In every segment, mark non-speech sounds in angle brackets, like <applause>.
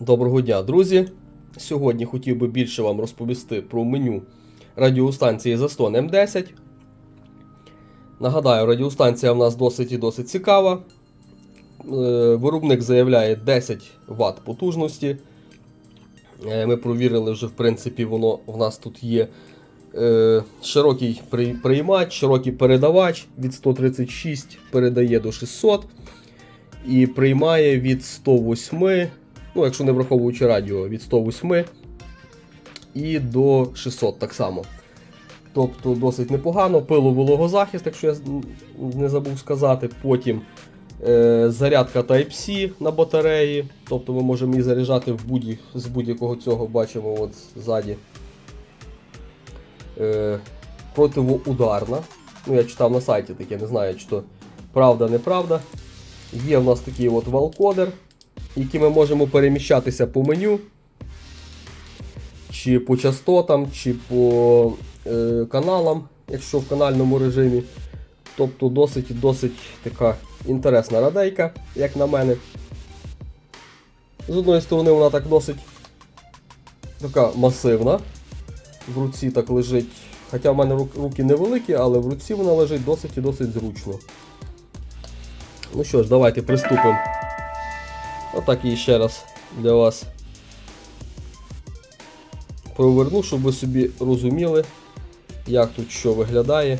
Доброго дня, друзі! Сьогодні хотів би більше вам розповісти про меню радіостанції Застон М10. Нагадаю, радіостанція в нас досить і досить цікава. Е, Виробник заявляє 10 Вт потужності. Е, Ми провірили вже, в принципі, воно в нас тут є е, широкий приймач, широкий передавач від 136 передає до 600 і приймає від 108, ну, якщо не враховуючи радіо, від 108 і до 600 так само. Тобто досить непогано. Пило вологозахист, якщо я не забув сказати. Потім е, зарядка Type-C на батареї. Тобто ми можемо її заряджати в будь з будь-якого цього бачимо от ззаді. Е, противоударна. Ну, я читав на сайті таке, не знаю, чи то правда, неправда. Є в нас такий от валкодер, який ми можемо переміщатися по меню, чи по частотам, чи по е, каналам, якщо в канальному режимі. Тобто досить досить така інтересна радейка, як на мене. З одної сторони, вона так досить така масивна. В руці так лежить. Хоча в мене руки невеликі, але в руці вона лежить досить і досить зручно. Ну що ж, давайте приступимо. Отак її ще раз для вас проверну, щоб ви собі розуміли, як тут що виглядає.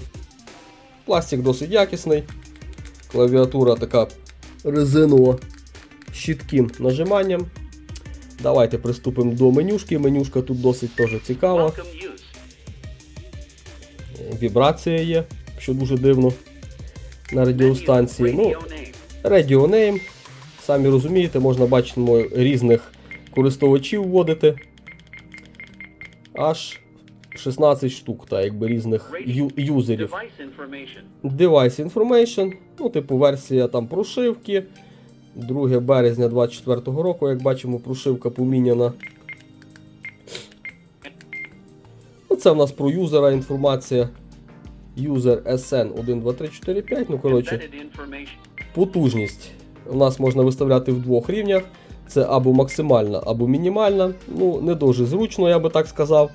Пластик досить якісний. Клавіатура така резинова з чітким нажиманням. Давайте приступимо до менюшки. Менюшка тут досить теж цікава. Вібрація є, що дуже дивно на радіостанції. Ну, Radio name. Самі розумієте, можна бачимо різних користувачів вводити. Аж 16 штук, та якби різних ю- юзерів. Device information. Ну, типу, версія там прошивки. 2 березня 24 року, як бачимо, прошивка поміняна. Ну, Це в нас про юзера інформація. User SN 12345. Ну, коротше, потужність у нас можна виставляти в двох рівнях. Це або максимальна, або мінімальна. Ну, не дуже зручно, я би так сказав.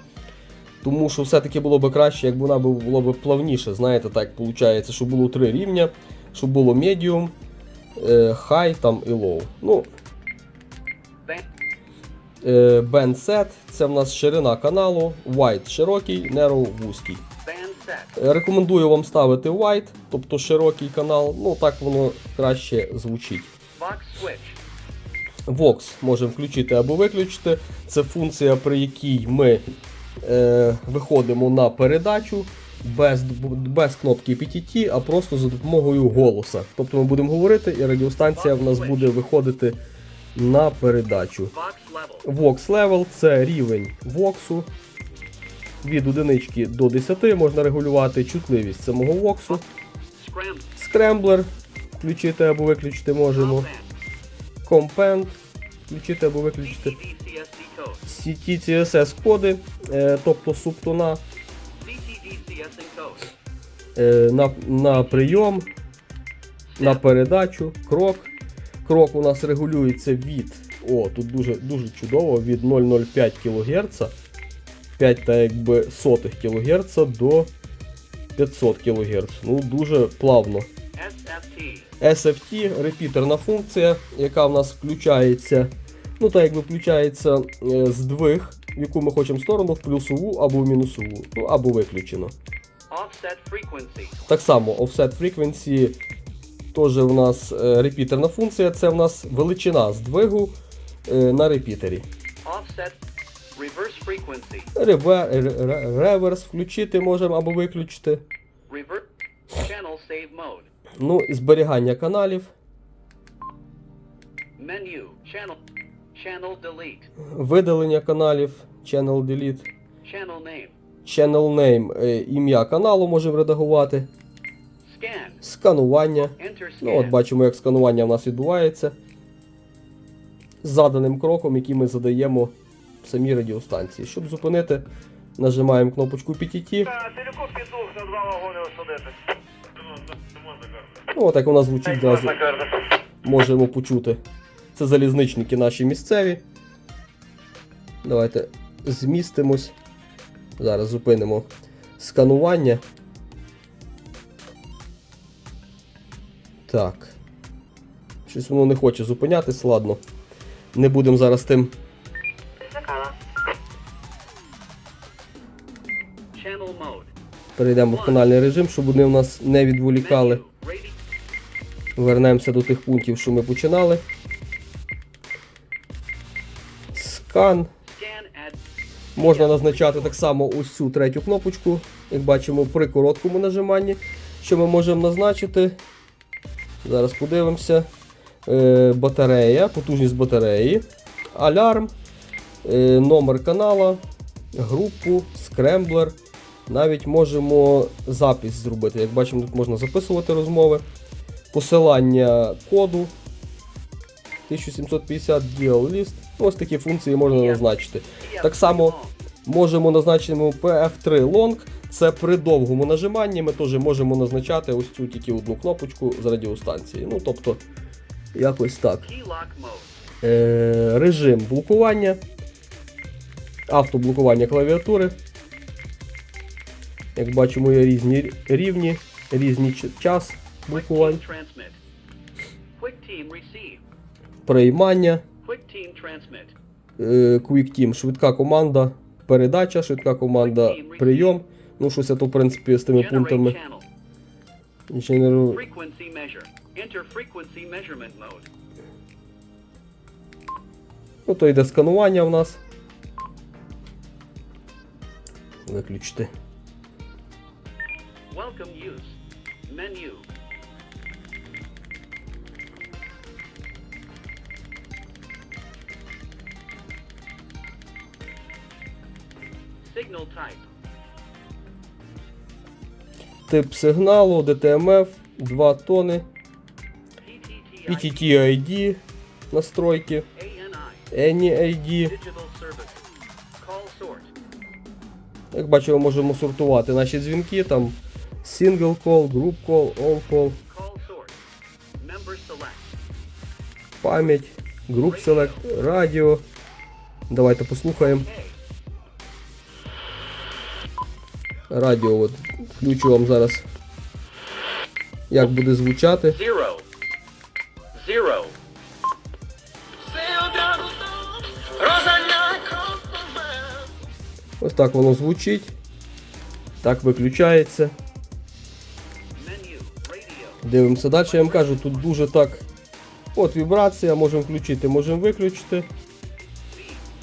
Тому що все-таки було б краще, якби вона бу- було б плавніше. Знаєте, так виходить, щоб було три рівня, щоб було medium, е, high там і low. Ну, е, band set це в нас ширина каналу, wide широкий, narrow вузький. Е, Рекомендую вам ставити wide, тобто широкий канал, ну так воно краще звучить. Vox можемо включити або виключити. Це функція, при якій ми е, виходимо на передачу без, без кнопки PTT, а просто за допомогою голоса. Тобто ми будемо говорити, і радіостанція в нас буде виходити на передачу. Vox Level це рівень воксу. Від одинички до 10 можна регулювати чутливість самого воксу. Скремблер включити або виключити можемо. Band. Компент включити або виключити. CTDCSD code. CT CSS коди, е, тобто субтона е, на, на прийом, на передачу, крок. Крок у нас регулюється від. О, тут дуже, дуже чудово, від 0,05 кГц, 5 та якби сотих кГц до 500 кГц. Ну, дуже плавно. SFT. SFT репітерна функція, яка в нас включається, ну так якби включається е, здвиг, в яку ми хочемо сторону, в плюсову або в мінусову, ну або виключено. Offset frequency. Так само offset frequency теж в нас е, репітерна функція, це в нас величина здвигу е, на репітері. Offset. Реверс включити можемо або виключити. Ну і зберігання каналів, Menu. Channel. Channel delete. видалення каналів, channel delete. Channel name. Channel name, е, ім'я каналу можемо редагувати. Scan. Сканування. Enter Ну, от бачимо, як сканування в нас відбувається. З заданим кроком, який ми задаємо самій радіостанції. Щоб зупинити, нажимаємо кнопочку PTT. Селюку петух на два вагони осадити. Ну, отак вона звучить одразу. Можемо почути. Це залізничники наші місцеві. Давайте змістимось. Зараз зупинимо сканування. Так. Щось воно не хоче зупинятись, ладно. Не будемо зараз тим. Перейдемо в канальний режим, щоб вони у нас не відволікали. Вернемося до тих пунктів, що ми починали. Скан. Можна назначати так само ось цю третю кнопочку, як бачимо, при короткому нажиманні. Що ми можемо назначити? Зараз подивимося. Е, батарея, потужність батареї, алярм, е, номер канала, групу, скремблер. Навіть можемо запис зробити. Як бачимо, тут можна записувати розмови, посилання коду 1750 Deal List. Ну, Ось такі функції можна назначити. Так само можемо назначити PF3 Long. Це при довгому нажиманні ми теж можемо назначати ось цю тільки одну кнопочку з радіостанції. Ну, тобто, якось так. Е, режим блокування, автоблокування клавіатури. Як бачимо, є різні рівні, різні час блокувань. Quick team приймання, Quick team е, Quick Team, швидка команда, передача, швидка команда, прийом. Ну, щось я то, в принципі, з тими пунктами. mode. Ну, то йде сканування в нас. Виключити. Welcome use. Menu. Signal type. Тип сигналу, DTMF, 2 тони, PTTID. Настройки, ANI. ID. Як бачимо, можемо сортувати наші дзвінки, там single call, group call, all call, Call sort. Member select. пам'ять, group select, радіо. Давайте послухаємо. K. Радіо от, включу вам зараз, як буде звучати. Zero. Zero. Ось так воно звучить. Так виключається. Дивимося далі. Я вам кажу, тут дуже так. От вібрація, можемо включити, можемо виключити.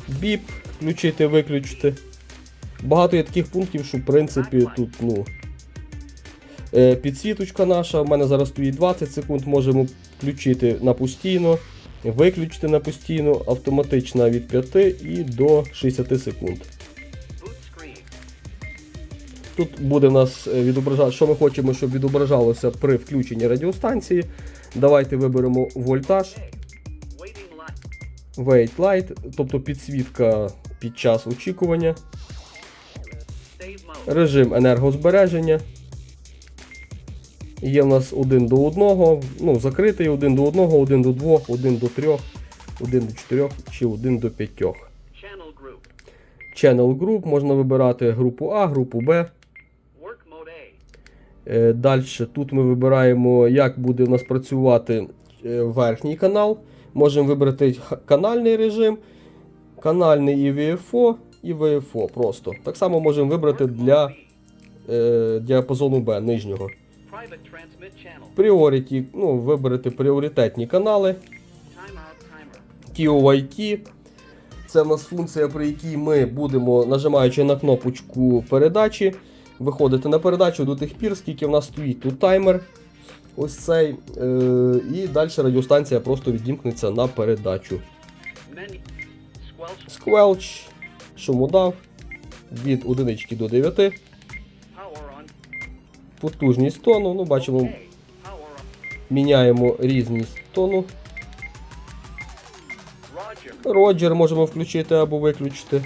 Біп, включити, виключити. Багато є таких пунктів, що в принципі тут, ну. Е, підсвіточка наша, у мене зараз стоїть 20 секунд, можемо включити на постійно, виключити на постійно, автоматична від 5 і до 60 секунд. Тут буде в нас е, відображати, що ми хочемо, щоб відображалося при включенні радіостанції. Давайте виберемо вольтаж, wait light, тобто підсвітка під час очікування, режим енергозбереження. Є в нас 1 до 1, ну, закритий 1 до 1, 1 до 2, 1 до 3, 1 до 4 чи 1 до 5. Channel Group можна вибирати групу А, групу Б. Work mode A. Е, Далі тут ми вибираємо, як буде у нас працювати е, верхній канал. Можемо вибрати канальний режим, канальний і VFO, і VFO просто. Так само можемо вибрати для е, діапазону B нижнього. Priority, ну, виберете пріоритетні канали. TOIT. Це в нас функція, при якій ми будемо, нажимаючи на кнопочку передачі, виходити на передачу до тих пір, скільки в нас стоїть тут таймер. Ось цей. Е, і далі радіостанція просто відімкнеться на передачу. Squelch. Squelch, шумодав від 1 до 9. Потужність тону. Ну, бачимо, міняємо різність тону. Роджер можемо включити або виключити.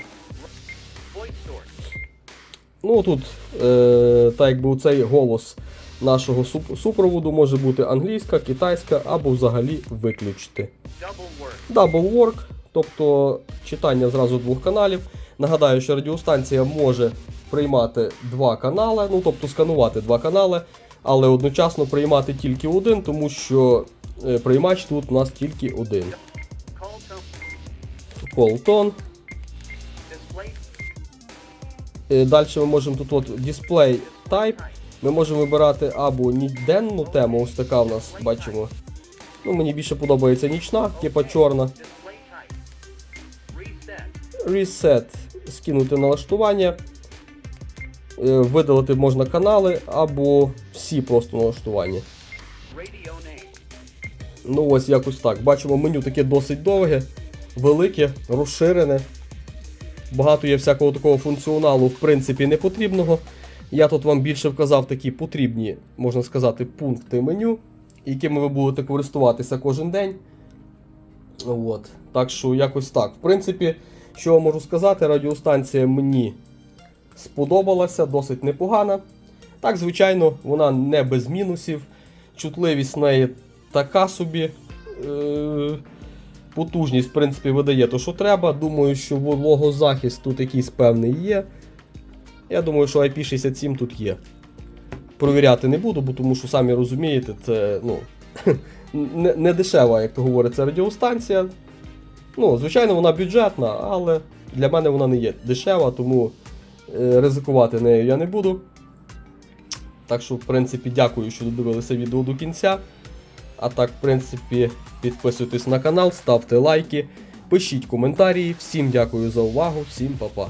Ну тут, е, так якби цей голос нашого суп- супроводу може бути англійська, китайська або взагалі виключити. Double work. Double work, тобто читання зразу двох каналів. Нагадаю, що радіостанція може приймати два канали, ну тобто сканувати два канали, але одночасно приймати тільки один, тому що е, приймач тут у нас тільки один. Колтон. Display. Далі ми можемо тут от Display Type. Ми можемо вибирати або денну тему, ось така в нас бачимо. Ну, мені більше подобається нічна, типа чорна. Reset. Reset, скинути налаштування. Е, Видалити можна канали або всі просто налаштування. Ну ось якось так. Бачимо, меню таке досить довге, велике, розширене. Багато є всякого такого функціоналу, в принципі, не потрібного. Я тут вам більше вказав такі потрібні, можна сказати, пункти меню, якими ви будете користуватися кожен день. От. Так що якось так. В принципі, що я можу сказати, радіостанція мені сподобалася, досить непогана. Так, звичайно, вона не без мінусів. Чутливість в неї така собі. Е- потужність, в принципі, видає то, що треба. Думаю, що вологозахист тут якийсь певний є. Я думаю, що IP67 тут є. Провіряти не буду, бо тому що самі розумієте, це ну, <laughs> не, не дешева, як то говориться, радіостанція. Ну, звичайно, вона бюджетна, але для мене вона не є дешева, тому е, ризикувати нею я не буду. Так що, в принципі, дякую, що додивилися відео до кінця. А так, в принципі, підписуйтесь на канал, ставте лайки, пишіть коментарі. Всім дякую за увагу, всім па-па.